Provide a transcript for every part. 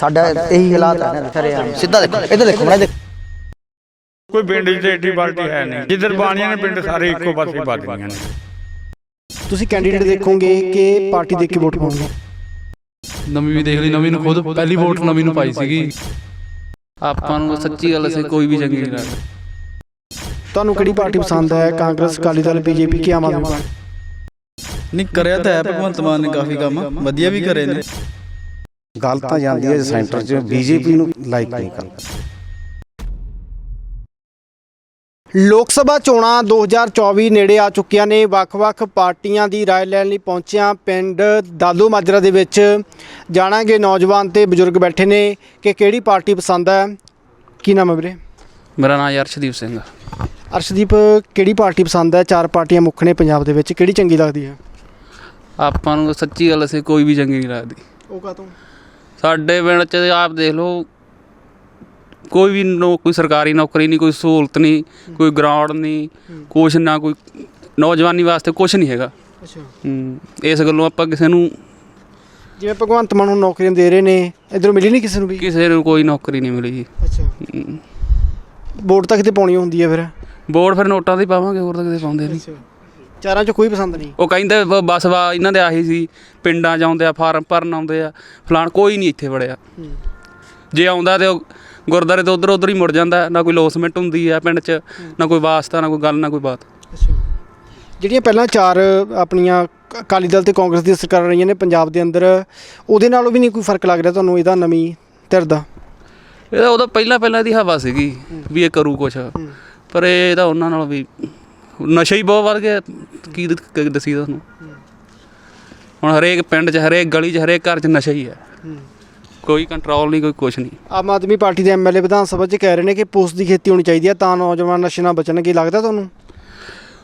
ਸਾਡਾ ਇਹੀ ਹਾਲਾਤ ਹੈ ਨਾ ਸਾਰੇ ਸਿੱਧਾ ਦੇਖੋ। ਇੱਧਰ ਦੇਖੋ ਮੈਂ ਕੋਈ ਪਿੰਡ 'ਚ ਏਡੀ ਪਾਰਟੀ ਹੈ ਨਹੀਂ। ਜਿੱਧਰ ਬਾਣੀਆਂ ਨੇ ਪਿੰਡ ਸਾਰੇ ਇੱਕੋ ਪਾਸੇ ਪਾ ਦਿੱਤੀਆਂ ਨੇ। ਤੁਸੀਂ ਕੈਂਡੀਡੇਟ ਦੇਖੋਗੇ ਕਿ ਪਾਰਟੀ ਦੇਖ ਕੇ ਵੋਟ ਪਾਓਗੇ ਨਵੀਂ ਵੀ ਦੇਖ ਲਈ ਨਵੀਂ ਨੂੰ ਖੁਦ ਪਹਿਲੀ ਵੋਟ ਨਵੀਂ ਨੂੰ ਪਾਈ ਸੀਗੀ। ਆਪਾਂ ਨੂੰ ਸੱਚੀ ਗੱਲ ਸੇ ਕੋਈ ਵੀ ਚੰਗੀ ਨਹੀਂ ਲੱਗਦੀ। ਤੁਹਾਨੂੰ ਕਿਹੜੀ ਪਾਰਟੀ ਪਸੰਦ ਹੈ? ਕਾਂਗਰਸ ਅਕਾਲੀ ਦਲ ਬੀਜੇਪੀ ਕਿ ਆਮ ਆਦਮੀ ਪਾਰਟੀ? ਨਹੀਂ ਕਰਿਆ ਤਾਂ ਹੈ ਭਗਵੰਤ ਮਾਨ ਨੇ ਕਾਫੀ ਕੰਮ। ਵਧੀਆ ਵੀ ਕਰੇ ਨੇ। ਗੱਲ ਤਾਂ ਜਾਂਦੀ ਹੈ ਸੈਂਟਰ 'ਚ ਬੀਜੇਪੀ ਨੂੰ ਲਾਈਕ ਨਹੀਂ ਕਰਦਾ ਲੋਕ ਸਭਾ ਚੋਣਾਂ 2024 ਨੇੜੇ ਆ ਚੁੱਕੀਆਂ ਨੇ ਵੱਖ-ਵੱਖ ਪਾਰਟੀਆਂ ਦੀ رائے ਲੈਣ ਲਈ ਪਹੁੰਚਿਆ ਪਿੰਡ ਦਾਦੂ ਮਾਜਰਾ ਦੇ ਵਿੱਚ ਜਾਣਾਂਗੇ ਨੌਜਵਾਨ ਤੇ ਬਜ਼ੁਰਗ ਬੈਠੇ ਨੇ ਕਿ ਕਿਹੜੀ ਪਾਰਟੀ ਪਸੰਦ ਹੈ ਕੀ ਨਾਮ ਹੈ ਵੀਰੇ ਮੇਰਾ ਨਾਮ ਅਰਸ਼ਦੀਪ ਸਿੰਘ ਆ। ਅਰਸ਼ਦੀਪ ਕਿਹੜੀ ਪਾਰਟੀ ਪਸੰਦ ਹੈ ਚਾਰ ਪਾਰਟੀਆਂ ਮੁੱਖ ਨੇ ਪੰਜਾਬ ਦੇ ਵਿੱਚ ਕਿਹੜੀ ਚੰਗੀ ਲੱਗਦੀ ਹੈ ਆਪਾਂ ਨੂੰ ਸੱਚੀ ਗੱਲ ਸੇ ਕੋਈ ਵੀ ਚੰਗੀ ਨਹੀਂ ਲੱਗਦੀ ਉਹ ਕਾਤੋਂ ਸਾਡੇ ਪਿੰਡ 'ਚ ਆਪ ਦੇਖ ਲਓ ਕੋਈ ਵੀ ਨੋ ਕੋਈ ਸਰਕਾਰੀ ਨੌਕਰੀ ਨਹੀਂ ਕੋਈ ਸਹੂਲਤ ਨਹੀਂ ਕੋਈ ਗਰਾਊਂਡ ਨਹੀਂ ਕੁਛ ਨਾ ਕੋਈ ਨੌਜਵਾਨੀ ਵਾਸਤੇ ਕੁਛ ਨਹੀਂ ਹੈਗਾ। ਅੱਛਾ। ਹੂੰ, ਇਸ ਗੱਲੋਂ ਆਪਾਂ ਕਿਸੇ ਨੂੰ ਜਿਵੇਂ ਭਗਵੰਤ ਮਾਨ ਨੂੰ ਨੌਕਰੀਆਂ ਦੇ ਰਹੇ ਨੇ ਇਧਰੋਂ ਮਿਲੀ ਨਹੀਂ ਕਿਸੇ ਨੂੰ ਵੀ? ਕਿਸੇ ਨੂੰ ਕੋਈ ਨੌਕਰੀ ਨਹੀਂ ਮਿਲੀ ਜੀ। ਅੱਛਾ। ਹੂੰ। ਵੋਟ ਤਾਂ ਕਿਤੇ ਪਾਉਣੀ ਹੁੰਦੀ ਹੈ ਫਿਰ? ਵੋਟ ਫਿਰ ਨੋਟਾਂ ਦੀ ਪਾਵਾਂਗੇ ਹੋਰ ਤਾਂ ਕਿਤੇ ਪਾਉਂਦੇ ਨਹੀਂ। ਚਾਰਾਂ ਚੋਂ ਕੋਈ ਪਸੰਦ ਨਹੀਂ। ਉਹ ਕਹਿੰਦੇ ਬ- ਬਸ ਵਾ ਇਹਨਾਂ ਦੇ ਆਹੀ ਸੀ ਪਿੰਡਾਂ 'ਚ ਆਉਂਦੇ ਆ ਫਾਰਮ ਭਰਨ ਆਉਂਦੇ ਆ ਫਲਾਣ ਕੋਈ ਨਹੀਂ ਇੱਥੇ ਵੜਿਆ। ਜੇ ਆਉਂਦਾ ਤੇ ਉਹ ਗੁਰਦਾਰੇ ਤੋਂ ਉਧਰ ਉਧਰ ਹੀ ਮੁੜ ਜਾਂਦਾ ਨਾ ਕੋਈ ਲੋਸਮੈਂਟ ਹੁੰਦੀ ਆ ਪਿੰਡ 'ਚ ਨਾ ਕੋਈ ਵਾਸਤਾ ਨਾ ਕੋਈ ਗੱਲ ਨਾ ਕੋਈ ਬਾਤ। ਅੱਛਾ। ਜਿਹੜੀਆਂ ਪਹਿਲਾਂ ਚਾਰ ਆਪਣੀਆਂ ਅਕਾਲੀ ਦਲ ਤੇ ਕਾਂਗਰਸ ਦੀਆਂ ਸਰਕਾਰਾਂ ਰਹੀਆਂ ਨੇ ਪੰਜਾਬ ਦੇ ਅੰਦਰ ਉਹਦੇ ਨਾਲੋਂ ਵੀ ਨਹੀਂ ਕੋਈ ਫ਼ਰਕ ਲੱਗ ਰਿਹਾ ਤੁਹਾਨੂੰ ਇਹਦਾ ਨਵੀਂ ਧਿਰ ਦਾ? ਇਹਦਾ ਉਹਦਾ ਪਹਿਲਾਂ ਪਹਿਲਾਂ ਦੀ ਹਵਾ ਸੀਗੀ ਵੀ ਇਹ ਕਰੂ ਕੁਛ। ਪਰ ਇਹ ਤਾਂ ਉਹਨਾਂ ਨਾਲ ਵੀ ਨਸ਼ਾ ਹੀ ਬਹੁਤ ਵੱਧ ਗਿਆ। ਕੀ ਦ- ਕੀ ਦੱਸੀ ਤੁਹਾਨੂੰ। ਹੁਣ ਹਰੇਕ ਪਿੰਡ 'ਚ ਹਰੇਕ ਗਲੀ 'ਚ ਹਰੇਕ ਘਰ 'ਚ ਨਸ਼ਾ ਹੀ ਹੈ। ਕੋਈ ਕੰਟਰੋਲ ਨਹੀਂ ਕੋਈ ਕੁਛ ਨਹੀਂ। ਆਮ ਆਦਮੀ ਪਾਰਟੀ ਦੇ ਐਮਐਲਏ ਵਿਧਾਨ ਸਭਾ 'ਚ ਕਹਿ ਰਹੇ ਨੇ ਕਿ ਪੋਸਟ ਦੀ ਖੇਤੀ ਹੋਣੀ ਚਾਹੀਦੀ ਹੈ ਤਾਂ ਨੌਜਵਾਨ ਨਸ਼ੇ ਨਾਲ ਬਚਣਗੇ ਲੱਗਦਾ ਤੁਹਾਨੂੰ?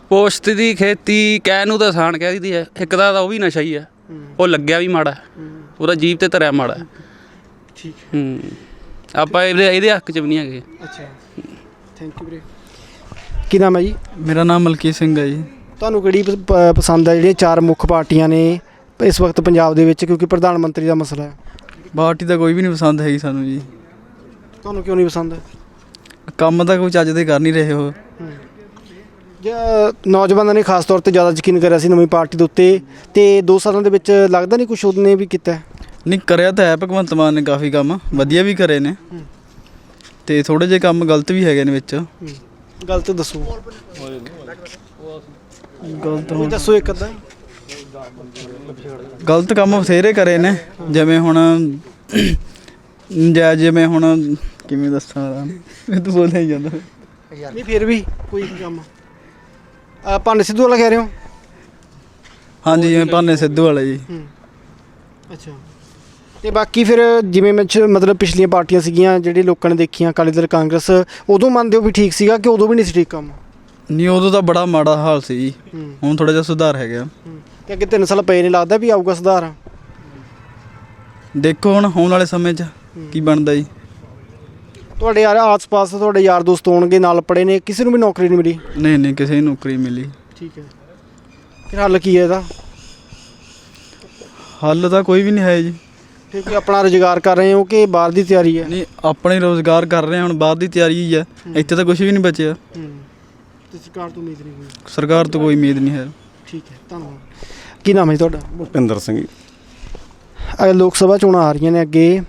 ਪੋਸਤ ਦੀ ਖੇਤੀ ਕਹਿਣ ਨੂੰ ਤਾਂ ਆਸਾਨ ਕਹਿ ਦਿੱਤੀ ਹੈ। ਇੱਕ ਦਾ ਤਾਂ ਉਹ ਵੀ ਨਸ਼ਾ ਹੀ ਹੈ। ਉਹ ਲੱਗਿਆ ਵੀ ਮਾੜਾ। ਹੈ। ਉਹਦਾ ਜੀਵ ਤੇ ਧਰਿਆ ਮਾੜਾ। ਹੈ। ਠੀਕ ਹੂੰ। ਆਪਾਂ ਇਹਦੇ ਇਹਦੇ ਹੱਕ 'ਚ ਵੀ ਨਹੀਂ ਹੈਗੇ। ਅੱਛਾ। ਥੈਂਕ ਯੂ ਵੀਰੇ। ਕੀ ਨਾਮ ਹੈ ਜੀ? ਮੇਰਾ ਨਾਮ ਮਲਕੀਤ ਸਿੰਘ ਹੈ ਜੀ। ਤੁਹਾਨੂੰ ਕਿਹੜੀ ਪ- ਪ- ਪਸੰਦ ਹੈ ਜਿਹੜੀਆਂ ਚਾਰ ਮੁੱਖ ਪਾਰਟੀਆਂ ਨੇ ਇਸ ਵਕਤ ਪੰਜਾਬ ਦੇ ਵਿੱਚ? ਕਿਉਂਕਿ ਪ੍ਰਧਾਨ ਮੰਤਰੀ ਦਾ ਮਸਲਾ ਹੈ। ਪਾਰਟੀ ਤਾਂ ਕੋਈ ਵੀ ਨਹੀਂ ਪਸੰਦ ਹੈਗੀ ਸਾਨੂੰ ਜੀ। ਤੁਹਾਨੂੰ ਕਿਉਂ ਨਹੀਂ ਪਸੰਦ? ਕੰਮ ਤਾਂ ਕੋਈ ਚੱਜ ਦੇ ਕਰ ਨਹੀਂ ਰਹੇ ਉਹ। ਜਾਂ ਨੌਜਵਾਨਾਂ ਨੇ ਖਾਸ ਤੌਰ ਤੇ ਜ਼ਿਆਦਾ ਯਕੀਨ ਕਰਿਆ ਸੀ ਨਵੀਂ ਪਾਰਟੀ ਦੇ ਉੱਤੇ ਤੇ 2 ਸਾਲਾਂ ਦੇ ਵਿੱਚ ਲੱਗਦਾ ਨਹੀਂ ਕੁਝ ਉਹਨੇ ਵੀ ਕੀਤਾ ਹੈ। ਨਹੀਂ ਕਰਿਆ ਤਾਂ ਹੈ ਭਗਵੰਤ ਮਾਨ ਨੇ ਕਾਫੀ ਕੰਮ ਵਧੀਆ ਵੀ ਕਰੇ ਨੇ। ਤੇ ਥੋੜੇ ਜਿਹੇ ਕੰਮ ਗਲਤ ਵੀ ਹੈਗੇ ਨੇ ਵਿੱਚ। ਗਲਤ ਦੱਸੋ। ਗਲਤ ਕੋਈ ਦੱਸੋ ਇੱਕ ਅੱਧਾ ਗਲਤ ਕੰਮ ਬਥੇਰੇ ਕਰੇ ਨੇ ਜਿਵੇਂ ਹੁਣ ਜਾਂ ਜਿਵੇਂ ਹੁਣ ਕਿਵੇਂ ਦੱਸਾਂ ਮੈਂ ਤਾਂ ਬੋਲਿਆ ਹੀ ਜਾਂਦਾ। ਨਹੀਂ ਫਿਰ ਵੀ ਕੋਈ ਕੰਮ। ਆ ਭਾਂਡੇ ਸਿੱਧੂ ਵਾਲਾ ਕਹਿ ਰਹੇ ਹੋ? ਹਾਂਜੀ ਜਿਵੇਂ ਭਾਨੇ ਸਿੱਧੂ ਵਾਲਾ ਜੀ। ਅੱਛਾ। ਤੇ ਬਾਕੀ ਫਿਰ ਜਿਵੇਂ ਮੈਂ ਚ- ਮਤਲਬ ਪਿਛਲੀਆਂ ਪਾਰਟੀਆਂ ਸੀਗੀਆਂ ਜਿਹੜੇ ਲੋਕਾਂ ਨੇ ਦੇਖੀਆਂ ਅਕਾਲੀ ਦਲ ਕਾਂਗਰਸ ਉਦੋਂ ਮੰਨਦੇ ਹੋ ਵੀ ਠੀਕ ਸੀਗਾ ਕਿ ਉਦੋਂ ਵੀ ਨਹੀਂ ਸੀ ਠੀਕ ਕੰਮ? ਨਹੀਂ ਉਦੋਂ ਤਾਂ ਬੜਾ ਮਾੜਾ ਹਾਲ ਸੀ ਜੀ। ਹੂੰ। ਹੁਣ ਥੋੜਾ ਜਿਹਾ ਸੁਧਾਰ ਹੈਗਾ। ਤੇ ਅੱਗੇ 3 ਸਾਲ ਪਏ ਨੇ ਲੱਗਦਾ ਵੀ ਆਊਗਾ ਸੁਧਾਰ? ਦੇਖੋ ਹੁਣ ਆਉਣ ਵਾਲੇ ਸਮੇਂ 'ਚ ਕੀ ਬਣਦਾ ਜੀ। ਤੁਹਾਡੇ ਯਾਰ ਆਸ-ਪਾਸ ਤੁਹਾਡੇ ਯਾਰ ਦੋਸਤ ਹੋਣਗੇ ਨਾਲ ਪੜੇ ਨੇ ਕਿਸੇ ਨੂੰ ਵੀ ਨੌਕਰੀ ਨਹੀਂ ਮਿਲੀ? ਨਹੀਂ ਨਹੀਂ ਕਿਸੇ ਨੂੰ ਨੌਕਰੀ ਮਿਲੀ। ਠੀਕ ਹੈ। ਫਿਰ ਹੱਲ ਕੀ ਹੈ ਇਹਦਾ? ਹੱਲ ਤਾਂ ਕੋਈ ਵੀ ਨਹੀਂ ਹੈ ਜੀ। ਕੋਈ ਆਪਣਾ ਰੁਜ਼ਗਾਰ ਕਰ ਰਹੇ ਹੋ ਕਿ ਬਾਹਰ ਦੀ ਤਿਆਰੀ ਹੈ? ਨਹੀਂ ਆਪਣੇ ਰੋਜ਼ਗਾਰ ਕਰ ਰਹੇ ਹਾਂ, ਹੁਣ ਬਾਅਦ ਦੀ ਤਿਆਰੀ ਹੀ ਹੈ। ਇੱਥੇ ਤਾਂ ਕੁਝ ਵੀ ਨਹੀਂ ਬਚਿਆ। ਤੇ ਸਰਕਾਰ ਤੋਂ ਉਮੀਦ ਨਹੀਂ ਹੋਈ ਸਰਕਾਰ ਤੋਂ ਕੋਈ ਉਮੀਦ ਨਹੀਂ ਹੈ। ਠੀਕ ਹੈ ਧੰਨਵਾਦ। ਕੀ ਨਾਮ ਹੈ ਜੀ ਤੁਹਾਡਾ? ਭੁਪਿੰਦਰ ਸਿੰਘ ਜੀ। ਅ, ਲੋਕ ਸਭਾ ਚੋਣਾਂ ਆ ਰਹੀਆਂ ਨੇ ਅੱਗੇ।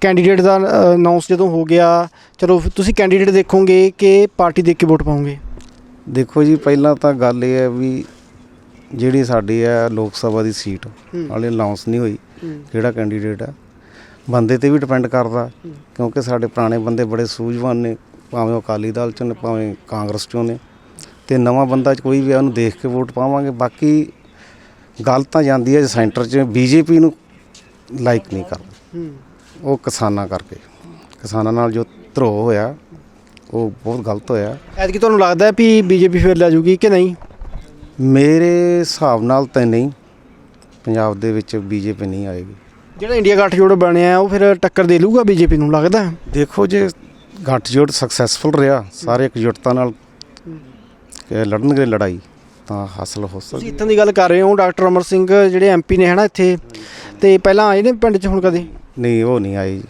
ਕੈਂਡੀਡੇਟ ਦਾ ਅਨਾਉਂਸ ਜਦੋਂ ਹੋ ਗਿਆ ਚਲੋ ਫਿਰ ਤੁਸੀਂ ਕੈਂਡੀਡੇਟ ਦੇਖੋਗੇ ਕਿ ਪਾਰਟੀ ਦੇਖ ਕੇ ਵੋਟ ਪਾਓਗੇ? ਦੇਖੋ ਜੀ ਪਹਿਲਾਂ ਤਾਂ ਗੱਲ ਇਹ ਹੈ ਵੀ ਜਿਹੜੀ ਸਾਡੀ ਹੈ ਲੋਕ ਸਭਾ ਦੀ ਸੀਟ ਹਾਲੇ ਅਨਾਉਂਸ ਨਹੀਂ ਹੋਈ ਕਿਹੜਾ ਕੈਂਡੀਡੇਟ ਹੈ ਬੰਦੇ ਤੇ ਵੀ ਡਿਪੈਂਡ ਕਰਦਾ ਕਿਉਂਕਿ ਸਾਡੇ ਪੁਰਾਣੇ ਬੰਦੇ ਬੜੇ ਸੂਝਵਾਨ ਨੇ ਭਾਵੇਂ ਉਹ ਅਕਾਲੀ ਦਲ ਚੋਂ ਨੇ ਭਾਵੇਂ ਕਾਂਗਰਸ ਚੋਂ ਨੇ। ਤੇ ਨਵਾਂ ਬੰਦਾ ਚ ਕੋਈ ਵੀ ਆ ਉਹਨੂੰ ਦੇਖ ਕੇ ਵੋਟ ਪਾਵਾਂਗੇ। ਬਾਕੀ ਗੱਲ ਤਾਂ ਜਾਂਦੀ ਹੈ ਸੈਂਟਰ 'ਚ ਬੀਜੇਪੀ ਨੂੰ ਲਾਈਕ ਨਹੀਂ ਕਰਦਾ। ਉਹ ਕਿਸਾਨਾਂ ਕਰਕੇ। ਕਿਸਾਨਾਂ ਨਾਲ ਜੋ ਧਰੋਹ ਹੋਇਆ ਉਹ ਬਹੁਤ ਗਲਤ ਹੋਇਆ। ਐਤਕੀ ਤੁਹਾਨੂੰ ਲੱਗਦਾ ਹੈ ਵੀ ਬੀਜੇਪੀ ਫਿਰ ਲੈ ਜਾਊਗੀ ਕਿ ਨਹੀਂ? ਮੇਰੇ ਹਿਸਾਬ ਨਾਲ ਤਾਂ ਨਹੀਂ ਪੰਜਾਬ ਦੇ ਵਿੱਚ ਬੀਜੇਪੀ ਨਹੀਂ ਆਏਗੀ। ਜਿਹੜਾ ਇੰਡੀਆ ਗੱਠਜੋੜ ਬਣਿਆ ਉਹ ਫਿਰ ਟੱਕਰ ਦੇ ਲੂਗਾ ਬੀਜੇਪੀ ਨੂੰ ਲੱਗਦਾ? ਹੈ? ਦੇਖੋ ਜੇ ਗੱਠਜੋੜ ਸਕਸੈਸਫੁਲ ਰਿਹਾ ਸਾਰੇ ਇਕਜੁੱਟਤਾ ਨਾਲ ਕਿ ਲੜਨਗੇ ਲੜਾਈ ਤਾਂ ਹਾਸਲ ਹੋ ਤੁਸੀਂ ਸਕਦੀ ਇੱਥੋਂ ਦੀ ਗੱਲ ਕਰ ਰਹੇ ਹੋ ਡਾਕਟਰ ਅਮਰ ਸਿੰਘ ਜਿਹੜੇ ਐਮਪੀ ਨੇ ਹਨਾ ਇੱਥੇ। ਤੇ ਪਹਿਲਾਂ ਆਏ ਨੇ ਪਿੰਡ 'ਚ ਹੁਣ ਕਦੇ? ਨਹੀਂ ਉਹ ਨਹੀਂ ਆਏ ਜੀ।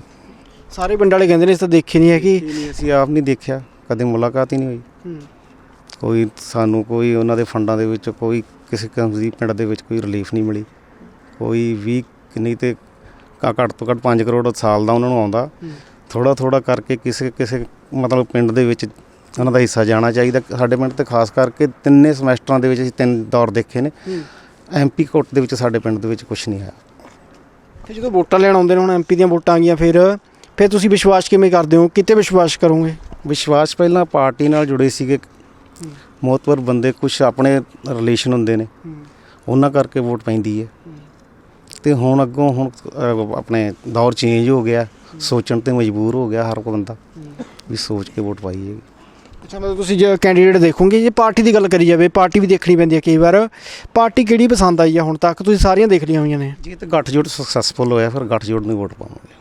ਸਾਰੇ ਪਿੰਡ ਵਾਲੇ ਕਹਿੰਦੇ ਨੇ ਇਸ ਤਾਂ ਦੇਖੀ ਨਹੀਂ ਇਹ ਨਹੀਂ ਅਸੀਂ ਆਪ ਨਹੀਂ ਦੇਖਿਆ ਕਦੇ ਮੁਲਾਕਾਤ ਹੀ ਨਹੀਂ ਹੋਈ। ਕੋਈ ਸਾਨੂੰ ਕੋਈ ਉਹਨਾਂ ਦੇ ਫੰਡਾਂ ਦੇ ਵਿੱਚ ਕੋਈ ਕਿਸੇ ਕਿਸਮ ਦੀ ਪਿੰਡ ਦੇ ਵਿੱਚ ਕੋਈ ਰਿਲੀਫ ਨਹੀਂ ਮਿਲੀ। ਕੋਈ ਵੀ ਨਹੀਂ ਤੇ ਘੱਟ ਤੋਂ ਘੱਟ 5 ਕਰੋੜ ਸਾਲ ਦਾ ਉਹਨਾਂ ਨੂੰ ਆਉਂਦਾ। ਥੋੜਾ ਥੋੜਾ ਕਰਕੇ ਕਿਸੇ ਕਿਸੇ ਮਤਲਬ ਪਿੰਡ ਦੇ ਵਿੱਚ ਉਹਨਾਂ ਦਾ ਹਿੱਸਾ ਜਾਣਾ ਚਾਹੀਦਾ। ਸਾਡੇ ਪਿੰਡ ਤੇ ਖਾਸ ਕਰਕੇ ਤਿੰਨੇ ਸਮੈਸਟਰਾਂ ਦੇ ਵਿੱਚ ਅਸੀਂ ਤਿੰਨ ਦੌਰ ਦੇਖੇ ਨੇ। ਐਮਪੀ ਕੋਟ ਦੇ ਵਿੱਚ ਸਾਡੇ ਪਿੰਡ ਦੇ ਵਿੱਚ ਕੁਝ ਨਹੀਂ ਹੈ ਤੇ ਜਦੋਂ ਵੋਟਾਂ ਲੈਣ ਆਉਂਦੇ ਨੇ ਹੁਣ ਐਮਪੀ ਦੀਆਂ ਵੋਟਾਂ ਆ ਗਈਆਂ ਫਿਰ ਫਿਰ ਤੁਸੀਂ ਵਿਸ਼ਵਾਸ ਕਿਵੇਂ ਕਰਦੇ ਹੋ? ਕਿਤੇ ਵਿਸ਼ਵਾਸ ਕਰੋਗੇ? ਵਿਸ਼ਵਾਸ ਪਹਿਲਾਂ ਪਾਰਟੀ ਨਾਲ ਜੁੜੇ ਸੀਗੇ ਮੋਤਵਰ ਬੰਦੇ ਕੁਝ ਆਪਣੇ ਰਿਲੇਸ਼ਨ ਹੁੰਦੇ ਨੇ। ਉਹਨਾਂ ਕਰਕੇ ਵੋਟ ਪੈਂਦੀ ਹੈ। ਤੇ ਹੁਣ ਅੱਗੋਂ ਹੁਣ ਆਪਣੇ ਦੌਰ ਚੇਂਜ ਹੋ ਗਿਆ। ਸੋਚਣ ਤੇ ਮਜਬੂਰ ਹੋ ਗਿਆ ਹਰ ਕੋਈ ਬੰਦਾ ਵੀ ਸੋਚ ਕੇ ਵੋਟ ਪਾਈ ਹੈ। ਅੱਛਾ ਮਤਲਬ ਤੁਸੀਂ ਜੇ ਕੈਂਡੀਡੇਟ ਦੇਖੋਗੇ ਜੇ ਪਾਰਟੀ ਦੀ ਗੱਲ ਕਰੀ ਜਾਵੇ ਪਾਰਟੀ ਵੀ ਦੇਖਣੀ ਪੈਂਦੀ ਹੈ ਕਈ ਵਾਰ। ਪਾਰਟੀ ਕਿਹੜੀ ਪਸੰਦ ਆਈ ਆ ਹੁਣ ਤੱਕ? ਤੁਸੀਂ ਸਾਰੀਆਂ ਦੇਖ ਲਈਆਂ ਹੋਈਆਂ ਨੇ। ਜੇ ਤੇ ਗੱਠਜੋੜ ਸਕਸੈਸਫੁਲ ਹੋਇਆ ਫਿਰ ਗੱਠਜੋੜ ਨੂੰ ਵੋਟ ਪਾਵਾਂਗੇ।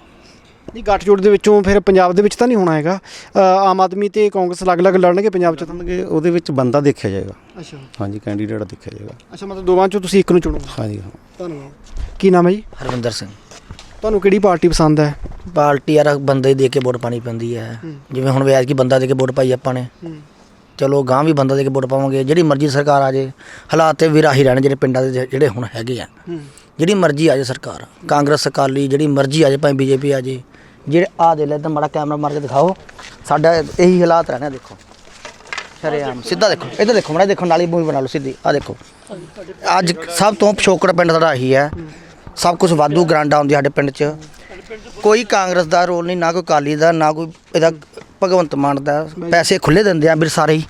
ਨਹੀਂ ਗੱਠਜੋੜ ਦੇ ਵਿੱਚੋਂ ਫਿਰ ਪੰਜਾਬ ਦੇ ਵਿੱਚ ਤਾਂ ਨਹੀਂ ਹੋਣਾ ਹੈਗਾ। ਆਮ ਆਦਮੀ ਤੇ ਕਾਂਗਰਸ ਅਲੱਗ-ਅਲੱਗ ਲੜਨਗੇ ਪੰਜਾਬ 'ਚ ਤਾਂ? ਉਹਦੇ ਵਿੱਚ ਬੰਦਾ ਦੇਖਿਆ ਜਾਏਗਾ। ਅੱਛਾ। ਹਾਂਜੀ ਕੈਂਡੀਡੇਟ ਦੇਖਿਆ ਜਾਏਗਾ। ਅੱਛਾ ਮਤਲਬ ਦੋਵਾਂ 'ਚੋਂ ਤੁਸੀਂ ਇੱਕ ਨੂੰ ਚੁਣੋ ਹਾਂਜੀ ਹਾਂ। ਧੰਨਵਾਦ। ਕੀ ਨਾਮ ਹੈ ਜੀ? ਹਰਵਿੰਦਰ ਸਿੰਘ। ਤੁਹਾਨੂੰ ਕਿਹੜੀ ਪਾਰਟੀ ਪਸੰਦ ਹੈ? ਪਾਰਟੀ ਯਾਰ ਬੰਦੇ ਦੇ ਕੇ ਵੋਟ ਪਾਣੀ ਪੈਂਦੀ ਹੈ। ਜਿਵੇਂ ਹੁਣ ਵਿਆਜ ਕੀ ਬੰਦਾ ਦੇ ਕੇ ਵੋਟ ਪਾਈ ਆਪਾਂ ਨੇ। ਚਲੋ ਗਾਂ ਵੀ ਬੰਦਾ ਦੇ ਕੇ ਵੋਟ ਪਾਵਾਂਗੇ। ਜਿਹੜੀ ਮਰਜ਼ੀ ਸਰਕਾਰ ਆ ਜੇ ਹਾਲਾਤ ਤੇ ਵੀ ਰਾਹੀ ਰਹਿਣ ਜਿਹੜੇ ਪਿੰਡਾਂ ਦੇ ਜਿਹੜੇ ਹੁਣ ਹੈਗੇ ਆ। ਜਿਹੜੀ ਮਰਜ਼ੀ ਆ ਜੇ ਸਰਕਾਰ। ਕਾਂਗਰਸ ਅਕਾਲੀ ਜਿਹੜੀ ਮਰਜ਼ੀ ਆ ਜੇ ਭਾਵੇਂ ਬੀਜੇਪੀ ਆ ਜੇ। ਜਿਹੜੇ ਆ ਦੇ ਲੈ ਤਾਂ ਮਾੜਾ ਕੈਮਰਾ ਮਾਰ ਕੇ ਦਿਖਾਓ। ਸਾਡਾ ਇਹੀ ਹਾਲਾਤ ਰਹਿਣੇ ਦੇਖੋ। ਸ਼ਰੇਆਮ। ਸਿੱਧਾ ਦੇਖੋ। ਇੱਧਰ ਦੇਖੋ, ਮਾੜਾ ਦੇਖੋ, ਨਾਲੀ ਮੂਵੀ ਬਣਾ ਲਓ ਸਿੱਧੀ। ਆ ਦੇਖੋ। ਅੱਜ ਸਭ ਤੋਂ ਪਿਛੋਕੜ ਪਿੰਡ ਸਾਡਾ ਇਹੀ ਹੈ। ਸਭ ਕੁਝ ਵਾਧੂ ਗ੍ਰਾਂਟਾਂ ਆਉਂਦੀ ਸਾਡੇ ਪਿੰਡ 'ਚ। ਕੋਈ ਕਾਂਗਰਸ ਦਾ ਰੋਲ ਨਹੀਂ, ਨਾ ਕੋਈ ਕਾਲੀ ਦਾ, ਨਾ ਕੋਈ ਇਹਦਾ ਭਗਵੰਤ ਮਾਨ ਦਾ। ਪੈਸੇ ਖੁੱਲੇ ਦਿੰਦੇ ਆ ਵੀਰ ਸਾਰੇ ਹੀ।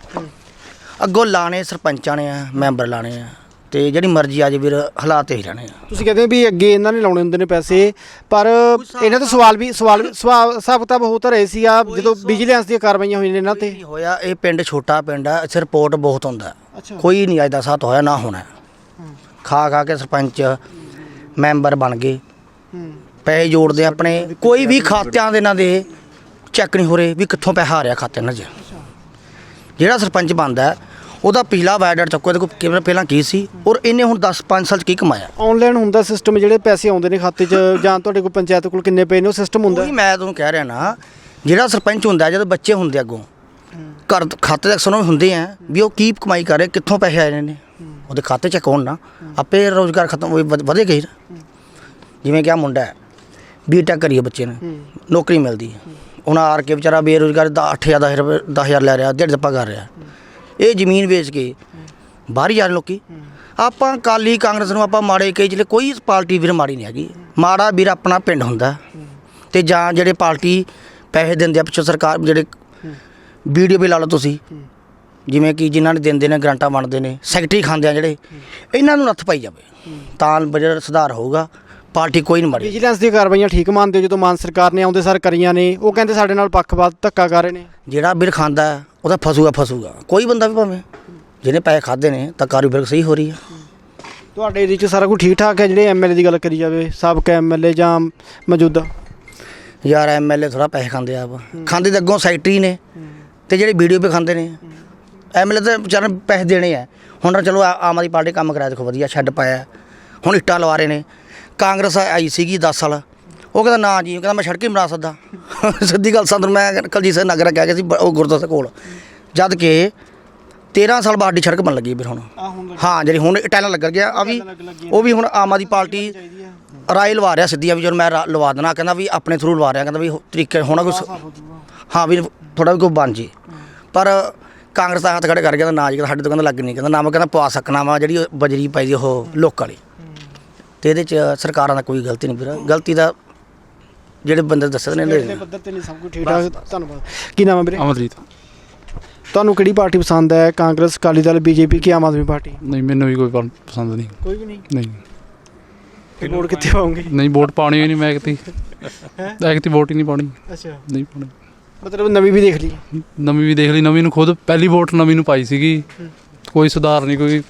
ਅੱਗੋਂ ਲਾਣੇ ਸਰਪੰਚਾਂ ਨੇ ਆ, ਮੈਂਬਰ ਲਾਣੇ ਆ। ਤੇ ਜਿਹੜੀ ਮਰਜ਼ੀ ਆ ਜੇ ਵੀਰ ਹਾਲਾਤ ਇਹੀ ਰਹਿਣੇ ਆ। ਤੁਸੀਂ ਕਹਿੰਦੇ ਹੋ ਵੀ ਅੱਗੇ ਇਹਨਾਂ ਨੇ ਲਾਉਣੇ ਹੁੰਦੇ ਨੇ ਪੈਸੇ ਪਰ ਇਹਨਾਂ ਤੋਂ ਸਵਾਲ ਵੀ ਸਵਾਲ ਸਵਾਲ ਹਿਸਾਬ ਕਿਤਾਬ ਹੋ ਤਾਂ ਰਹੇ ਸੀ ਆ ਜਦੋਂ ਵਿਜੀਲੈਂਸ ਦੀਆਂ ਕਾਰਵਾਈਆਂ ਹੋਈਆਂ ਨੇ ਇਹਨਾਂ ਤੇ। ਨਹੀਂ ਹੋਇਆ ਇਹ ਪਿੰਡ ਛੋਟਾ ਪਿੰਡ ਆ ਇੱਥੇ ਰਿਪੋਰਟ ਬਹੁਤ ਹੁੰਦਾ। ਕੋਈ ਨਹੀਂ ਅੱਜ ਦਾ ਸਾਥ ਹੋਇਆ ਨਾ ਹੋਣਾ। ਖਾ ਖਾ ਕੇ ਸਰਪੰਚ ਮੈਂਬਰ ਬਣ ਗਏ। ਪੈਸੇ ਜੋੜਦੇ ਆਪਣੇ ਕੋਈ ਵੀ ਖਾਤਿਆਂ ਦੇ ਇਹਨਾਂ ਦੇ ਚੈੱਕ ਨਹੀਂ ਹੋ ਰਹੇ ਵੀ ਕਿੱਥੋਂ ਪੈਸਾ ਆ ਰਿਹਾ ਖਾਤੇ ਨਾਲ 'ਚ ਜਿਹੜਾ ਸਰਪੰਚ ਬਣਦਾ ਹੈ, ਉਹਦਾ ਪਿਛਲਾ ਬਾਇਓਡਾਟਾ ਚੱਕੋ ਇਹਦੇ ਕੋਲ ਕਿਵੇਂ ਪਹਿਲਾਂ ਕੀ ਸੀ? ਔਰ ਇਹਨੇ ਹੁਣ 10 5 ਸਾਲ 'ਚ ਕੀ ਕਮਾਇਆ? ਆਨਲਾਈਨ ਹੁੰਦਾ ਸਿਸਟਮ ਜਿਹੜੇ ਪੈਸੇ ਆਉਂਦੇ ਨੇ ਖਾਤੇ 'ਚ ਜਾਂ ਤੁਹਾਡੇ ਕੋਲ ਪੰਚਾਇਤ ਕੋਲ ਕਿੰਨੇ ਪਏ ਨੇ ਉਹ ਸਿਸਟਮ ਹੁੰਦਾ। ਉਹੀ ਮੈਂ ਤੁਹਾਨੂੰ ਕਹਿ ਰਿਹਾ ਨਾ ਜਿਹੜਾ ਸਰਪੰਚ ਹੁੰਦਾ ਜਦੋਂ ਬੱਚੇ ਹੁੰਦੇ ਅੱਗੋਂ ਘਰ ਖਾਤੇ ਦੇ ਅਕਸਰ ਉਹ ਹੁੰਦੇ ਆ ਵੀ ਉਹ ਕੀ ਕਮਾਈ ਕਰ ਰਹੇ ਕਿੱਥੋਂ ਪੈਸੇ ਆਏ ਨੇ। ਉਹਦੇ ਖਾਤੇ 'ਚ ਅਕਾਊਂਟ ਨਾ ਆਪੇ ਰੋਜ਼ਗਾਰ ਖਤਮ ਹੋਏ ਵਧ- ਨਾ। ਜਿਵੇਂ ਕਿ ਆ ਮੁੰਡਾ ਹੈ ਬੀਟੈਕ ਕਰੀਏ ਬੱਚੇ ਨੇ ਨੌਕਰੀ ਮਿਲਦੀ ਹੈ। ਹੁਣ ਆਰ ਕੇ ਵਿਚਾਰਾ ਬੇਰੋਜ਼ਗਾਰ ਦਾ 8000 ਦਸ ਰੁਪਏ 10000 ਲੈ ਰਿਹਾ ਡੇਢ ਦੱਪਾ ਕਰ ਰਿਹਾ। ਇਹ ਜ਼ਮੀਨ ਵੇਚ ਕੇ ਬਾਹਰ ਜਾ ਰਹੇ ਲੋਕੀ। ਆਪਾਂ ਕਾਲੀ ਕਾਂਗਰਸ ਨੂੰ ਆਪਾਂ ਮਾੜੇ ਕਹੀ ਜਿਹੜੇ ਕੋਈ ਪਾਰਟੀ ਵੀਰ ਮਾੜੀ ਨਹੀਂ ਹੈਗੀ। ਮਾੜਾ ਵੀਰ ਆਪਣਾ ਪਿੰਡ ਹੁੰਦਾ। ਤੇ ਜਾਂ ਜਿਹੜੇ ਪਾਰਟੀ ਪੈਸੇ ਦਿੰਦੇ ਆ ਪਿੱਛੋਂ ਸਰਕਾਰ ਜਿਹੜੇ ਵੀਡੀਓ ਵੀ ਲਾ ਲਓ ਤੁਸੀਂ। ਜਿਵੇਂ ਕਿ ਜਿਨ੍ਹਾਂ ਨੇ ਦਿੰਦੇ ਨੇ ਗਰੰਟਾਂ ਵੰਡਦੇ ਨੇ ਸੈਕਟਰੀ ਖਾਂਦੇ ਆ ਜਿਹੜੇ। ਇਹਨਾਂ ਨੂੰ ਨੱਥ ਪਾਈ ਜਾਵੇ। ਤਾਂ ਬਜਟ ਸੁਧਾਰ ਹੋਊਗਾ। ਪਾਰਟੀ ਕੋਈ ਨਹੀਂ ਮਾੜੀ। ਵਿਜੀਲੈਂਸ ਦੀਆਂ ਕਾਰਵਾਈਆਂ ਠੀਕ ਮੰਨਦੇ ਜਦੋਂ ਮਾਨ ਸਰਕਾਰ ਨੇ ਆਉਂਦੇ ਸਾਰ ਕਰੀਆਂ ਨੇ ਉਹ ਕਹਿੰਦੇ ਸਾਡੇ ਨਾਲ ਪੱਖਪਾਤ ਧੱਕਾ ਕਰ ਰਹੇ ਨੇ। ਜਿਹੜਾ ਵੀਰ ਖਾਂਦਾ ਉਹਦਾ ਫਸੂਗਾ ਫਸੂਗਾ ਕੋਈ ਬੰਦਾ ਵੀ ਭਾਵੇਂ ਜਿਹਨੇ ਪੈਸੇ ਖਾਦੇ ਨੇ ਤਾਂ ਕਾਰੋਬਾਰ ਸਹੀ ਹੋ ਰਹੀ ਹੈ ਤੁਹਾਡੇ ਏਰੀਏ 'ਚ ਸਾਰਾ ਕੁਝ ਠੀਕ ਠਾਕ ਹੈ ਜਿਹੜੇ ਐਮਐਲਏ ਦੀ ਗੱਲ ਕਰੀ ਜਾਵੇ? ਸਾਬਕਾ ਐਮਐਲਏ ਜਾਂ ਮੌਜੂਦਾ? ਯਾਰ ਐਮਐਲਏ ਥੋੜਾ ਪੈਸੇ ਖਾਂਦੇ ਆ ਆਪ। ਖਾਂਦੇ ਤਾਂ ਅੱਗੋਂ ਸੈਕਟਰੀ ਨੇ ਤੇ ਜਿਹੜੇ ਵੀਡੀਓ 'ਤੇ ਖਾਂਦੇ ਨੇ। ਐਮਐਲਏ ਤਾਂ ਵਿਚਾਰਨ ਪੈਸੇ ਦੇਣੇ ਆ। ਹੁਣ ਤਾਂ ਚਲੋ ਆਮ ਆਦਮੀ ਪਾਰਟੀ ਕੰਮ ਕਰਾਇਆ ਦੇਖੋ ਵਧੀਆ ਛੱਡ ਪਾਇਆ। ਹੁਣ ਇੱਟਾਂ ਲਵਾ ਰਹੇ ਨੇ। ਕਾਂਗਰਸ ਆਈ ਸੀਗੀ 10 ਸਾਲ। ਉਹ ਕਹਿੰਦਾ ਨਾ ਜੀ ਉਹ ਕਹਿੰਦਾ ਮੈਂ ਸੜਕ ਹੀ ਬਣਾ ਸਕਦਾ। ਸਿੱਧੀ ਗੱਲ ਸੰਦਰ ਮੈਂ ਕਲਜੀਤ ਸਿੰਘ ਨਗਰ ਕਹਿ ਗਿਆ ਸੀ ਉਹ ਗੁਰਦੁਆਰਾ ਕੋਲ। ਜਦ ਕਿ 13 ਸਾਲ ਬਾਅਦ ਦੀ ਸੜਕ ਬਣ ਲੱਗੀ ਫਿਰ ਹੁਣ। ਹਾਂ ਜਿਹੜੀ ਹੁਣ ਟਾਇਲਾਂ ਲੱਗ ਗਿਆ ਆ ਵੀ ਉਹ ਵੀ ਹੁਣ ਆਮ ਆਦਮੀ ਪਾਰਟੀ ਰਾਏ ਲਵਾ ਰਿਹਾ ਸਿੱਧੀਆਂ ਵੀ ਜਦੋਂ ਮੈਂ ਲਵਾ ਦੇਣਾ ਕਹਿੰਦਾ ਵੀ ਆਪਣੇ ਥਰੂ ਲਵਾ ਰਿਹਾ ਕਹਿੰਦਾ ਵੀ ਤਰੀਕੇ ਹੋਣਾ ਸ- ਹਾਂ ਵੀ ਥੋੜਾ ਵੀ ਕੋਈ ਬਣ ਜੇ। ਪਰ ਕਾਂਗਰਸ ਦਾ ਹੱਥ ਖੜੇ ਕਰ ਗਿਆ ਕਹਿੰਦਾ ਨਾ ਜੀ ਸਾਡੇ ਤੋਂ ਕਹਿੰਦਾ ਲੱਗ ਨਹੀਂ ਕਹਿੰਦਾ ਨਾ ਮੈਂ ਕਹਿੰਦਾ ਪਵਾ ਸਕਣਾ ਵਾ ਜਿਹੜੀ ਬਜਰੀ ਪਾਈ ਦੀ ਉਹ ਲੋਕ ਵਾਲੀ। ਤੇ ਇਹਦੇ ਚ ਸਰਕਾਰਾਂ ਦਾ ਕੋਈ ਗਲਤੀ ਨਹੀਂ ਵੀਰ ਗਲਤੀ ਦਾ ਜਿਹੜੇ ਬੰਦੇ ਦੱਸਦੇ ਨੇ ਪਿੰਡ ਦੇ ਇਹਦੇ- ਪੱਧਰ ਤੇ ਨਹੀਂ ਸਭ ਕੁਝ ਠੀਕ ਠਾਕ। ਧੰਨਵਾਦ। ਕੀ ਨਾਮ ਹੈ ਵੀਰੇ? ਅਮਰਜੀਤ। ਤੁਹਾਨੂੰ ਕਿਹੜੀ ਪਾਰਟੀ ਪਸੰਦ ਹੈ? ਕਾਂਗਰਸ ਅਕਾਲੀ ਦਲ ਬੀਜੇਪੀ ਕਿ ਆਮ ਆਦਮੀ ਪਾਰਟੀ? ਨਹੀਂ ਮੈਨੂੰ ਵੀ ਕੋਈ ਪ- ਪਸੰਦ ਨਹੀਂ। ਕੋਈ ਵੀ ਨਹੀਂ? ਨਹੀਂ। ਫਿਰ ਵੋਟ ਕਿੱਥੇ ਪਾਉਂਗੇ? ਨਹੀਂ ਵੋਟ ਪਾਉਣੀ ਹੀ ਨਹੀਂ ਮੈਂ ਕਿਤੇ। ਐਕਤੀ ਵੋਟ ਹੀ ਨਹੀਂ ਪਾਉਣੀ। ਅੱਛਾ। ਨਹੀਂ ਪਾਉਣੀ। ਮਤਲਬ ਨਵੀਂ ਵੀ ਦੇਖ ਲਈ। ਨਵੀਂ ਵੀ ਦੇਖ ਲਈ ਨਵੀਂ ਨੂੰ ਖੁਦ ਪਹਿਲੀ ਵੋਟ ਨਵੀਂ ਨੂੰ ਪਾਈ ਸੀਗੀ। ਕੋਈ ਸੁਧਾਰ ਨਹੀਂ ਕੋਈ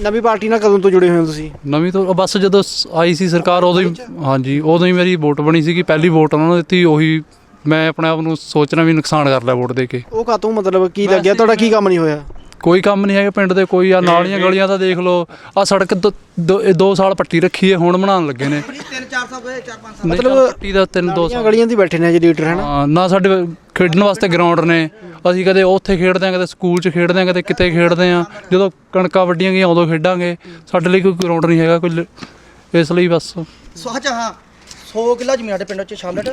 ਨਵੀਂ ਪਾਰਟੀ ਨਾਲ ਕਦੋਂ ਤੋਂ ਜੁੜੇ ਹੋਏ ਹੋ ਤੁਸੀਂ? ਨਵੀਂ ਤੋਂ ਬਸ ਜਦੋਂ ਸ- ਆਈ ਸੀ ਸਰਕਾਰ ਉਦੋਂ ਹੀ ਹਾਂਜੀ ਉਦੋਂ ਹੀ ਮੇਰੀ ਵੋਟ ਬਣੀ ਸੀਗੀ ਪਹਿਲੀ ਵੋਟ ਉਹਨਾਂ ਨੂੰ ਦਿੱਤੀ ਉਹੀ ਮੈਂ ਆਪਣੇ ਆਪ ਨੂੰ ਸੋਚਣਾ ਵੀ ਨੁਕਸਾਨ ਕਰ ਲਿਆ ਵੋਟ ਦੇ ਕੇ। ਉਹ ਕਾਤੋਂ ਮਤਲਬ ਕੀ ਲੱਗਿਆ? ਤੁਹਾਡਾ ਕੀ ਕੰਮ ਨਹੀਂ ਹੋਇਆ? ਕੋਈ ਕੰਮ ਨਹੀਂ ਹੈਗਾ ਪਿੰਡ ਦੇ ਕੋਈ ਆ ਨਾਲੀਆਂ ਗਲੀਆਂ ਦਾ ਦੇਖ ਲਓ। ਆ ਸੜਕ ਦੋ- ਦੋ ਇਹ ਦੋ ਸਾਲ ਪੱਟੀ ਰੱਖੀ ਹੈ ਹੁਣ ਬਣਾਉਣ ਲੱਗੇ ਨੇ। 3 400 4 5 ਮਤਲਬ ਪੱਟੀ ਦਾ ਤਿੰਨ ਦੋ ਗਲੀਆਂ ਸਾਲ। ਗਲੀਆਂ ਦੀ ਬੈਠੇ ਨੇ ਜੀ ਲੀਡਰ ਹੈ ਨਾ ਹਾਂ, ਨਾ ਸਾਡੇ ਖੇਡਣ ਵਾਸਤੇ ਗਰਾਊਂਡ ਨੇ। ਅਸੀਂ ਕਦੇ ਉੱਥੇ ਖੇਡਦੇ ਹਾਂ ਕਦੇ ਸਕੂਲ 'ਚ ਖੇਡਦੇ ਹਾਂ ਕਦੇ ਕਿਤੇ ਖੇਡਦੇ ਹਾਂ। ਜਦੋਂ ਕਣਕਾਂ ਵੱਡੀਆਂ ਗਈਆਂ ਉਦੋਂ ਖੇਡਾਂਗੇ। ਸਾਡੇ ਲਈ ਕੋਈ ਗਰਾਊਂਡ ਨਹੀਂ ਹੈਗਾ ਕੋਈ ਇਸ ਲਈ ਬਸ। ਸੋ ਅੱਛਾ ਹਾਂ 100 ਕਿੱਲਾ ਜ਼ਮੀਨ ਸਾਡੇ ਪਿੰਡ ਵਿੱਚ ਸ਼ਾਮਲਟ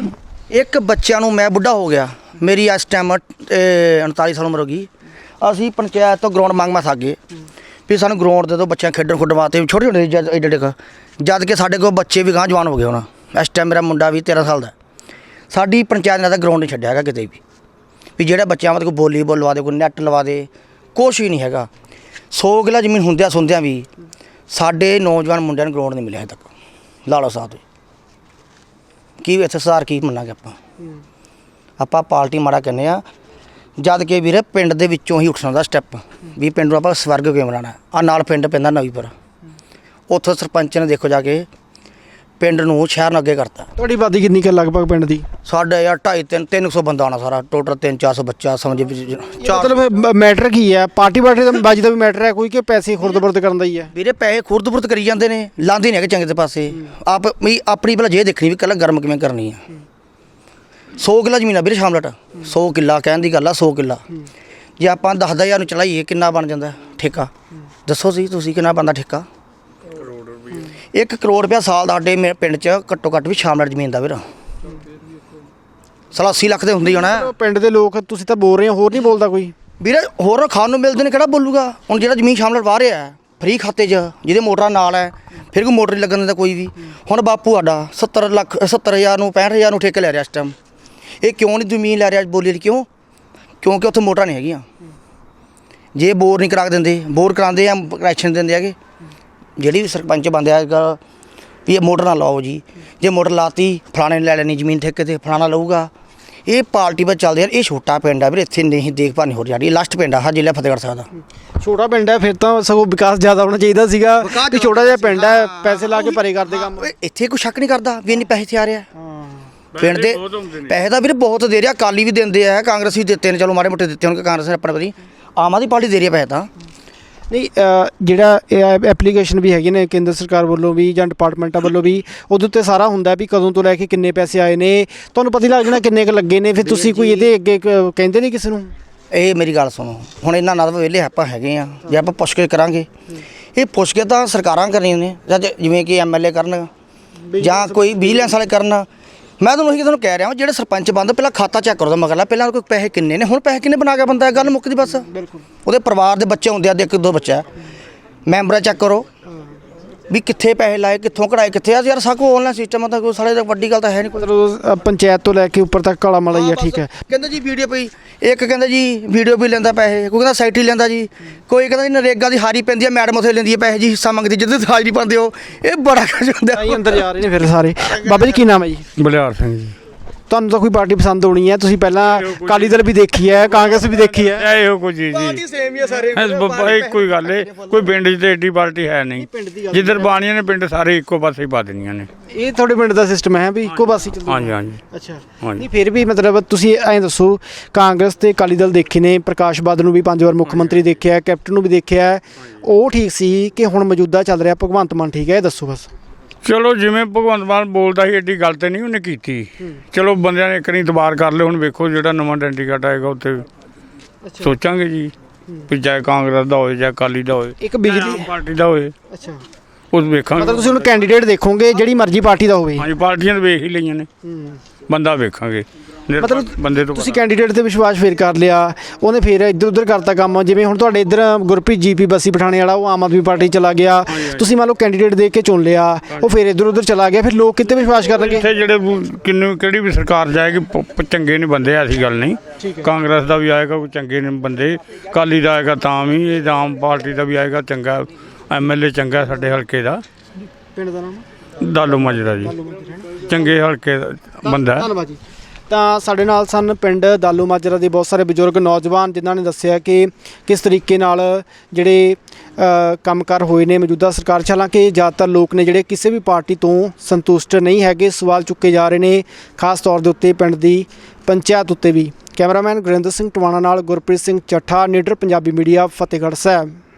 ਇੱਕ ਬੱਚਿਆਂ ਨੂੰ ਮੈਂ ਬੁੱਢਾ ਹੋ ਗਿਆ। ਮੇਰੀ ਇਸ ਟਾਈਮ 39 ਸਾਲ ਉਮਰ ਹੋ ਗਈ। ਅਸੀਂ ਪੰਚਾਇਤ ਤੋਂ ਗਰਾਊਂਡ ਮੰਗ ਮਾ ਸਾਗੇ। ਵੀ ਸਾਨੂੰ ਗਰਾਊਂਡ ਦੇ ਦਿਓ ਬੱਚਿਆਂ ਖੇਡਣ ਖੁੱਡਣ ਵਾਸਤੇ ਛੋਟੇ ਛੋਟੇ ਜਦ ਏਡੇ ਕੁ। ਜਦ ਕਿ ਸਾਡੇ ਕੋਲ ਬੱਚੇ ਵੀ ਗਾਂ ਜਵਾਨ ਹੋ ਗਏ ਹੁਣ। ਇਸ ਟਾਈਮ ਮੇਰਾ ਮੁੰਡਾ ਵੀ 13 ਸਾਲ ਦਾ। ਸਾਡੀ ਪੰਚਾਇਤ ਨੇ ਤਾਂ ਗਰਾਊਂਡ ਨਹੀਂ ਛੱਡਿਆ ਹੈਗਾ ਕਿਤੇ ਵੀ। ਵੀ ਜਿਹੜਾ ਬੱਚਿਆਂ ਵਾਸਤੇ ਕੋਈ ਬੋਲੀ ਬੋਲ ਲਵਾ ਦੇ ਕੋਈ ਨੈਟ ਲਵਾ ਦੇ ਕੁਛ ਵੀ ਨਹੀਂ ਹੈਗਾ। 100 ਕਿੱਲਾ ਜ਼ਮੀਨ ਹੁੰਦਿਆਂ ਸੁਣਦਿਆਂ ਵੀ ਸਾਡੇ ਨੌਜਵਾਨ ਮੁੰਡਿਆਂ ਨੂੰ ਗਰਾਊਂਡ ਨਹੀਂ ਮਿਲਿਆ ਹਜੇ ਤੱਕ। ਲਾਲੋ ਸਾਹਿਬ ਕੀ ਇੱਥੇ ਸੁਧਾਰ ਕੀ ਮੰਨਾਂਗੇ ਆਪਾਂ? ਆਪਾਂ ਪਾਰਟੀ ਮਾੜਾ ਕਹਿੰਦੇ ਆ ਜਦ ਕਿ ਵੀਰੇ ਪਿੰਡ ਦੇ ਵਿੱਚੋਂ ਹੀ ਉੱਠਣਾ ਦਾ ਸਟੈਪ ਵੀ ਪਿੰਡ ਨੂੰ ਆਪਾਂ ਸਵਰਗ ਕਿਵੇਂ ਬਣਾਉਣਾ? ਆ ਨਾਲ ਪਿੰਡ ਪੈਂਦਾ ਨਵੀਂਪੁਰ। ਉੱਥੋਂ ਸਰਪੰਚ ਨੇ ਦੇਖੋ ਜਾ ਕੇ ਪਿੰਡ ਨੂੰ ਸ਼ਹਿਰ ਨੂੰ ਅੱਗੇ ਕਰਤਾ। ਤੁਹਾਡੀ ਆਬਾਦੀ ਕਿੰਨੀ ਕੁ ਲਗਭਗ ਪਿੰਡ ਦੀ? ਸਾਡੇ ਯਾਰ 2.5 3 300 ਬੰਦਾ ਆਣਾ ਸਾਰਾ। ਟੋਟਲ 3 400 ਬੱਚਾ ਸਮਝ ਚਾਰ ਮਤਲਬ ਮੈਟਰ ਕੀ ਹੈ? ਪਾਰਟੀ ਪਾਰਟੀ ਦਾ ਬਾਜੀ ਦਾ ਵੀ ਮੈਟਰ ਹੈ ਕੋਈ ਕਿ ਪੈਸੇ ਖੁਰਦ-ਬੁਰਦ ਕਰਨ ਦਾ ਹੀ ਹੈ? ਵੀਰੇ ਪੈਸੇ ਖੁਰਦ-ਬੁਰਦ ਕਰੀ ਜਾਂਦੇ ਨੇ। ਲਾਂਦੇ ਨਹੀਂ ਹੈਗੇ ਚੰਗੇ ਦੇ ਪਾਸੇ। ਆਪ ਵੀ ਆਪਣੀ ਭਲਾ ਜੇ ਦੇਖਣੀ ਵੀ ਕੱਲਾ ਗਰਮ ਕਿਵੇਂ ਕਰਨੀ ਆ। 100 ਕਿੱਲਾ ਜ਼ਮੀਨ ਆ ਵੀਰੇ ਸ਼ਾਮਲਟ 100 ਕਿੱਲਾ ਕਹਿਣ ਦੀ ਗੱਲ ਆ 100 ਕਿੱਲਾ। ਜੇ ਆਪਾਂ 10000 ਨੂੰ ਚਲਾਈਏ ਕਿੰਨਾ ਬਣ ਜਾਂਦਾ ਠੇਕਾ? ਦੱਸੋ ਸੀ ਤੁਸੀਂ ਕਿੰਨਾ ਬਣਦਾ ਠੇਕਾ? 1 ਕਰੋੜ ਰੁਪਇਆ ਸਾਲ ਦਾ ਸਾਡੇ ਪਿੰਡ 'ਚ ਘੱਟੋ ਘੱਟ ਵੀ ਸ਼ਾਮਲਟ ਜ਼ਮੀਨ ਦਾ ਵੀਰ। ਸਾਲਾ 80 ਲੱਖ ਦੇ ਹੁੰਦੀ ਹੋਣਾ। ਪਿੰਡ ਦੇ ਲੋਕ ਤੁਸੀਂ ਤਾਂ ਬੋਲ ਰਹੇ ਹੋ ਹੋਰ ਨਹੀਂ ਬੋਲਦਾ ਕੋਈ। ਵੀਰੇ ਹੋਰ ਖਾਣ ਨੂੰ ਮਿਲਦੇ ਨੇ ਕਿਹੜਾ ਬੋਲੂਗਾ? ਹੁਣ ਜਿਹੜਾ ਜ਼ਮੀਨ ਸ਼ਾਮਲ ਵਾਹ ਰਿਹਾ ਫ੍ਰੀ ਖਾਤੇ 'ਚ ਜਿਹਦੇ ਮੋਟਰਾਂ ਨਾਲ ਹੈ ਫਿਰ ਕੋਈ ਮੋਟਰ ਨਹੀਂ ਲੱਗਣ ਦਿੰਦਾ ਕੋਈ ਵੀ। ਹੁਣ ਬਾਪੂ ਸਾਡਾ 70 ਲੱਖ 70000 ਨੂੰ 65000 ਨੂੰ ਠੇਕੇ ਲੈ ਰਿਹਾ ਇਸ ਟਾਈਮ ਇਹ ਕਿਉਂ ਨਹੀਂ ਜ਼ਮੀਨ ਲੈ ਰਿਹਾ ਬੋਲੀ ਲਈ ਕਿਉਂ? ਕਿਉਂਕਿ ਉੱਥੇ ਮੋਟਰਾਂ ਨਹੀਂ ਹੈਗੀਆਂ। ਜੇ ਬੋਰ ਨਹੀਂ ਕਰਾ ਕੇ ਦਿੰਦੇ ਬੋਰ ਕਰਾਉਂਦੇ ਆ ਕਨੈਕਸ਼ਨ ਦਿੰਦੇ ਹੈਗੇ ਜਿਹੜੀ ਵੀ ਸਰਪੰਚ ਬੰਦੇ ਆ ਵੀ ਇਹ ਮੋਟਰ ਨਾ ਲਾਓ ਜੀ। ਜੇ ਮੋਟਰ ਲਾਤੀ ਫਲਾਣੇ ਨੇ ਲੈ ਲੈਣੀ ਜ਼ਮੀਨ ਠੇਕੇ ਤੇ ਫਲਾਣਾ ਲਊਗਾ। ਇਹ ਪਾਰਟੀ ਪਰ ਚੱਲਦੇ ਯਾਰ ਇਹ ਛੋਟਾ ਪਿੰਡ ਆ ਵੀਰੇ ਇੱਥੇ ਨਹੀਂ ਦੇਖਭਾਲ ਨਹੀਂ ਹੋ ਰਹੀ ਲਾਸਟ ਪਿੰਡ ਆ ਹਾਂ ਜ਼ਿਲ੍ਹਾ ਫਤਿਹਗੜ੍ਹ ਸਾਹਿਬ ਦਾ। ਛੋਟਾ ਪਿੰਡ ਹੈ ਫਿਰ ਤਾਂ ਸਗੋਂ ਵਿਕਾਸ ਜ਼ਿਆਦਾ ਹੋਣਾ ਚਾਹੀਦਾ ਸੀਗਾ। ਕਿ ਛੋਟਾ ਜਿਹਾ ਪਿੰਡ ਹੈ ਪੈਸੇ ਲਾ ਕੇ ਭਰੇ ਕਰਦੇ ਕੰਮ। ਇੱਥੇ ਕੋਈ ਸ਼ੱਕ ਨਹੀਂ ਕਰਦਾ ਵੀ ਇੰਨੇ ਪੈਸੇ ਤੇ ਆ ਰਿਹਾ। ਹਾਂ। ਪਿੰਡ ਦੇ। ਪੈਸੇ ਤਾਂ ਵੀਰੇ ਬਹੁਤ ਦੇ ਰਿਹਾ ਕਾਲੀ ਵੀ ਦਿੰਦੇ ਆ ਕਾਂਗਰਸ ਵੀ ਦਿੱਤੇ ਨੇ ਚਲੋ ਮਾੜੇ ਮੋਟੇ ਦਿੱਤੇ ਹੋਣਗੇ ਕਾਂਗਰਸ ਨੇ ਆਪਣੇ ਪਤੀ ਆਮ ਆਦਮੀ ਪਾਰਟੀ ਦੇ ਰਹੀ ਹੈ ਪੈਸੇ ਤਾਂ। ਨਹੀਂ ਜਿਹੜਾ ਐਪਲੀਕੇਸ਼ਨ ਵੀ ਹੈਗੇ ਨੇ ਕੇਂਦਰ ਸਰਕਾਰ ਵੱਲੋਂ ਵੀ ਜਾਂ ਡਿਪਾਰਟਮੈਂਟਾਂ ਵੱਲੋਂ ਵੀ ਉਹਦੇ ਉੱਤੇ ਸਾਰਾ ਹੁੰਦਾ ਵੀ ਕਦੋਂ ਤੋਂ ਲੈ ਕੇ ਕਿੰਨੇ ਪੈਸੇ ਆਏ ਨੇ ਤੁਹਾਨੂੰ ਪਤਾ ਹੀ ਲੱਗ ਜਾਣਾ ਕਿੰਨੇ ਕੁ ਲੱਗੇ ਨੇ ਫਿਰ ਤੁਸੀਂ ਕੋਈ ਇਹਦੇ ਅੱਗੇ ਕਹਿੰਦੇ ਨਹੀਂ ਕਿਸੇ ਨੂੰ? ਇਹ ਮੇਰੀ ਗੱਲ ਸੁਣੋ ਹੁਣ ਇਹਨਾਂ ਨਾਲ ਤਾਂ ਵਿਹਲੇ ਆਪਾਂ ਹੈਗੇ ਆ ਜੇ ਆਪਾਂ ਪੁੱਛ ਕੇ ਕਰਾਂਗੇ ਇਹ ਪੁੱਛ ਕੇ ਤਾਂ ਸਰਕਾਰਾਂ ਕਰਨੀਆਂ ਨੇ ਜਿਵੇਂ ਕਿ ਐਮਐਲਏ ਕਰਨ ਜਾਂ ਕੋਈ ਵਿਜੀਲੈਂਸ ਵਾਲੇ ਕਰਨ ਮੈਂ ਤੁਹਾਨੂੰ ਉਹੀ ਤੁਹਾਨੂੰ ਕਹਿ ਰਿਹਾ ਹਾਂ ਜਿਹੜੇ ਸਰਪੰਚ ਬੰਦ ਪਹਿਲਾਂ ਖਾਤਾ ਚੈੱਕ ਕਰੋ ਤਾਂ ਮਗਰਲਾ ਪਹਿਲਾਂ ਕੋਈ ਪੈਸੇ ਕਿੰਨੇ ਨੇ ਹੁਣ ਪੈਸੇ ਕਿੰਨੇ ਬਣਾ ਕੇ ਬੰਦਾ ਗੱਲ ਮੁੱਕਦੀ ਬਸ? ਬਿਲਕੁਲ। ਉਹਦੇ ਪਰਿਵਾਰ ਦੇ ਬੱਚੇ ਹੁੰਦੇ ਆ ਦੇ ਇੱਕ ਦੋ ਬੱਚਾ ਮੈਂਬਰਾਂ ਚੈੱਕ ਕਰੋ। ਵੀ ਕਿੱਥੇ ਪੈਸੇ ਲਾਏ ਕਿੱਥੋਂ ਕਢਾਏ ਕਿੱਥੇ ਆ? ਯਾਰ ਸਾਕੋ ਆਨਲਾਈਨ ਸਿਸਟਮ ਆ ਤਾਂ ਕੋਈ ਸਾਲੇ ਤਾਂ ਵੱਡੀ ਗੱਲ ਤਾਂ ਹੈ ਨਹੀਂ ਕੋਈ। ਮਤਲਬ ਪੰਚਾਇਤ ਤੋਂ ਲੈ ਕੇ ਉੱਪਰ ਤੱਕ ਕਾਲਾ ਮਾਲਾ ਹੀ ਹੈ ਠੀਕ ਹੈ। ਕਹਿੰਦੇ ਜੀ ਵੀਡੀਓ ਪਈ। ਇੱਕ ਕਹਿੰਦਾ ਜੀ ਵੀਡੀਓ ਵੀ ਲੈਂਦਾ ਪੈਸੇ। ਕੋਈ ਕਹਿੰਦਾ ਸਾਈਟੀ ਲੈਂਦਾ ਜੀ। ਕੋਈ ਕਹਿੰਦਾ ਜੀ ਨਰੇਗਾ ਦੀ ਹਾਰੀ ਪੈਂਦੀ ਹੈ ਮੈਡਮ ਉਥੇ ਲੈਂਦੀ ਹੈ ਪੈਸੇ ਜੀ ਹਿੱਸਾ ਮੰਗਦੀ ਜਿੱਦੇ ਹਾਜ਼ਰੀ ਪਾਉਂਦੇ ਹੋ ਇਹ ਬੜਾ ਕੁਝ ਹੁੰਦਾ। ਆਈ ਅੰਦਰ ਜਾ ਰਹੇ ਨੇ ਫਿਰ ਸਾਰੇ। ਬਾਬਾ ਜੀ ਕੀ ਨਾਮ ਹੈ ਜੀ? ਬਲਿਆਰ ਸਿੰਘ ਜੀ। ਤੁਹਾਨੂੰ ਤਾਂ ਕੋਈ ਪਾਰਟੀ ਪਸੰਦ ਹੋਣੀ ਹੈ ਤੁਸੀਂ ਪਹਿਲਾਂ ਅਕਾਲੀ ਦਲ ਵੀ ਦੇਖੀ ਹੈ ਕਾਂਗਰਸ ਵੀ ਦੇਖੀ ਹੈ। ਇਹ ਕੁਝ ਜੀ ਜੀ। ਸੇਮ ਹੀ ਆ ਸਾਰੇ ਇਹ ਕੋਈ ਗੱਲ ਏ ਕੋਈ ਪਿੰਡ 'ਚ ਤੇ ਏਡੀ ਪਾਰਟੀ ਹੈ ਨਹੀਂ। ਜਿੱਧਰ ਬਾਣੀਆਂ ਨੇ ਪਿੰਡ ਸਾਰੇ ਇੱਕੋ ਪਾਸੇ ਹੀ ਪਾ ਦੇਣੀਆਂ ਨੇ। ਇਹ ਤੁਹਾਡੇ ਪਿੰਡ ਦਾ ਸਿਸਟਮ ਹੈ ਵੀ ਇੱਕੋ ਪਾਸੇ ਚੱਲਦਾ ਹਾਂਜੀ ਹਾਂਜੀ। ਅੱਛਾ। ਨਹੀਂ ਫਿਰ ਵੀ ਮਤਲਬ ਤੁਸੀਂ ਐਂ ਦੱਸੋ ਕਾਂਗਰਸ ਤੇ ਅਕਾਲੀ ਦਲ ਦੇਖੇ ਨੇ ਪ੍ਰਕਾਸ਼ ਬਾਦਲ ਨੂੰ ਵੀ ਪੰਜ ਵਾਰ ਮੁੱਖ ਮੰਤਰੀ ਦੇਖਿਆ ਹੈ, ਕੈਪਟਨ ਨੂੰ ਵੀ ਦੇਖਿਆ ਹੈ। ਉਹ ਠੀਕ ਸੀ ਕਿ ਹੁਣ ਮੌਜੂਦਾ ਚੱਲ ਰਿਹਾ ਭਗਵੰਤ ਮਾਨ ਠੀਕ ਹੈ ਇਹ ਦੱਸੋ ਬਸ। ਚਲੋ ਜਿਵੇਂ ਭਗਵੰਤ ਮਾਨ ਬੋਲਦਾ ਸੀ ਏਡੀ ਗੱਲ ਤੇ ਨਹੀਂ ਉਹਨੇ ਕੀਤੀ। ਚਲੋ ਬੰਦਿਆਂ ਨੇ ਇੱਕ ਨਹੀਂ ਇਤਬਾਰ ਕਰ ਲਿਆ ਹੁਣ ਵੇਖੋ ਜਿਹੜਾ ਨਵਾਂ ਡੈਂਟੀਕਟ ਆਏਗਾ ਉੱਥੇ। ਸੋਚਾਂਗੇ ਜੀ ਵੀ ਚਾਹੇ ਕਾਂਗਰਸ ਦਾ ਹੋਵੇ ਜਾਂ ਅਕਾਲੀ ਦਾ ਹੋਵੇ ਇੱਕ ਬਿਜਲੀ ਪਾਰਟੀ ਦਾ ਹੋਵੇ ਅੱਛਾ। ਉਸ ਵੇਖਾਂਗੇ। ਮਤਲਬ ਤੁਸੀਂ ਹੁਣ ਕੈਂਡੀਡੇਟ ਦੇਖੋਗੇ ਜਿਹੜੀ ਮਰਜ਼ੀ ਪਾਰਟੀ ਦਾ ਹੋਵੇ। ਹਾਂਜੀ ਪਾਰਟੀਆਂ ਤਾਂ ਵੇਖ ਹੀ ਲਈਆਂ ਨੇ। ਬੰਦਾ ਵੇਖਾਂਗੇ। ਮਤਲਬ ਬੰਦੇ ਤੋਂ ਤੁਸੀਂ। ਕੈਂਡੀਡੇਟ ਤੇ ਵਿਸ਼ਵਾਸ ਫੇਰ ਕਰ ਲਿਆ ਉਹਨੇ ਫੇਰ ਇੱਧਰ ਉੱਧਰ ਕਰਤਾ ਕੰਮ ਜਿਵੇਂ ਹੁਣ ਤੁਹਾਡੇ ਇੱਧਰ ਗੁਰਪ੍ਰੀਤ ਜੀਪੀ ਬੱਸੀ ਪਠਾਣੇ ਵਾਲਾ ਉਹ ਆਮ ਆਦਮੀ ਪਾਰਟੀ ਚਲਾ ਗਿਆ। ਤੁਸੀਂ ਮੰਨ ਲਓ ਕੈਂਡੀਡੇਟ ਦੇਖ ਕੇ ਚੁਣ ਲਿਆ ਉਹ ਫੇਰ ਇੱਧਰ ਉੱਧਰ ਚਲਾ ਗਿਆ ਫਿਰ ਲੋਕ ਕਿਤੇ ਵਿਸ਼ਵਾਸ ਕਰਨਗੇ? ਇੱਥੇ ਜਿਹੜੇ ਕਿੰਨੂ ਕਿਹੜੀ ਵੀ ਸਰਕਾਰ ਜਾਏਗੀ ਚੰਗੇ ਨੇ ਬੰਦੇ ਐਸੀ ਗੱਲ ਨਹੀਂ। ਕਾਂਗਰਸ ਦਾ ਵੀ ਆਏਗਾ ਕੋਈ ਚੰਗੇ ਨੇ ਬੰਦੇ। ਕਾਲੀ ਦਾ ਆਏਗਾ ਤਾਂ ਵੀ ਇਹ ਆਮ ਪਾਰਟੀ ਦਾ ਵੀ ਆਏਗਾ ਚੰਗਾ। ਐਮਐਲਏ ਚੰਗਾ ਸਾਡੇ ਹਲਕੇ ਦਾ। ਪਿੰਡ ਦਾ ਨਾਮ? ਦਾਲੂ ਮਾਜਰਾ ਜੀ। ਚੰਗੇ ਹਲਕੇ ਦਾ ਬੰਦਾ। ਧੰਨਵਾਦ ਜੀ। ਤਾਂ ਸਾਡੇ ਨਾਲ ਸਨ ਪਿੰਡ ਦਾਲੂ ਮਾਜਰਾ ਦੇ ਬਹੁਤ ਸਾਰੇ ਬਜ਼ੁਰਗ ਨੌਜਵਾਨ ਜਿਨ੍ਹਾਂ ਨੇ ਦੱਸਿਆ ਕਿ ਕਿਸ ਤਰੀਕੇ ਨਾਲ ਜਿਹੜੇ ਅ, ਕੰਮਕਾਰ ਹੋਏ ਨੇ ਮੌਜੂਦਾ ਸਰਕਾਰ। 'ਚ ਹਾਲਾਂਕਿ ਜ਼ਿਆਦਾਤਰ ਲੋਕ ਨੇ ਜਿਹੜੇ ਕਿਸੇ ਵੀ ਪਾਰਟੀ ਤੋਂ ਸੰਤੁਸ਼ਟ ਨਹੀਂ ਹੈਗੇ ਸਵਾਲ ਚੁੱਕੇ ਜਾ ਰਹੇ ਨੇ ਖਾਸ ਤੌਰ ਦੇ ਉੱਤੇ ਪਿੰਡ ਦੀ ਪੰਚਾਇਤ ਉੱਤੇ ਵੀ। ਕੈਮਰਾਮੈਨ ਗੁਰਿੰਦਰ ਸਿੰਘ ਟਵਾਣਾ ਨਾਲ ਗੁਰਪ੍ਰੀਤ ਸਿੰਘ ਚੱਠਾ ਨੀਡਰ ਪੰਜਾਬੀ ਮੀਡੀਆ ਫਤਿਹਗੜ੍ਹ ਸਾਹਿਬ।